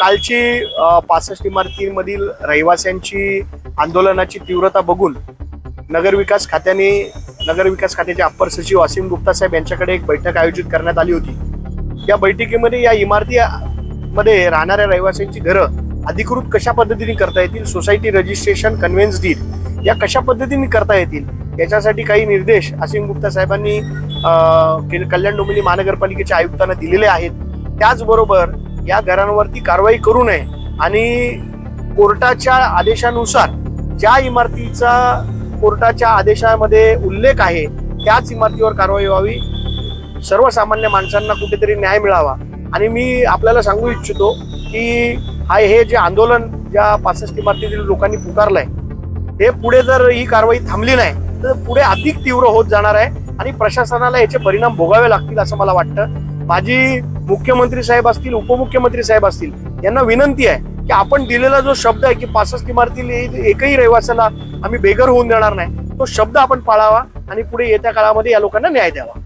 कालची पासष्ट इमारतीमधील रहिवाशांची आंदोलनाची तीव्रता बघून नगरविकास खात्याने नगरविकास खात्याचे अप्पर सचिव असीम गुप्ता साहेब यांच्याकडे एक बैठक आयोजित करण्यात आली होती. या बैठकीमध्ये या इमारती मध्ये राहणाऱ्या रहिवाशांची घरं अधिकृत कशा पद्धतीने करता येतील सोसायटी रजिस्ट्रेशन कन्व्हेन्स डील या कशा पद्धतीने करता येतील याच्यासाठी काही निर्देश असीम गुप्ता साहेबांनी कल्याण डोंबिवली महानगरपालिकेच्या आयुक्तांना दिलेले आहेत. त्याचबरोबर या घरांवरती कारवाई करू नये आणि कोर्टाच्या आदेशानुसार ज्या इमारतीचा कोर्टाच्या आदेशामध्ये उल्लेख आहे त्याच इमारतीवर कारवाई व्हावी. सर्वसामान्य माणसांना कुठेतरी न्याय मिळावा. आणि मी आपल्याला सांगू इच्छितो की हा हे जे आंदोलन ज्या पासष्ट इमारतीतील लोकांनी पुकारलंय हे पुढे जर ही कारवाई थांबली नाही तर पुढे अधिक तीव्र होत जाणार आहे आणि प्रशासनाला याचे परिणाम भोगावे लागतील असं मला वाटतं. माझी मुख्यमंत्री साहेब असतील उपमुख्यमंत्री साहेब असतील यांना विनंती आहे की आपण दिलेला जो शब्द आहे की पासष्ट इमारतील एकही रहिवासाला आम्ही बेघर होऊन देणार नाही तो शब्द आपण पाळावा आणि पुढे येत्या काळामध्ये या लोकांना न्याय द्यावा.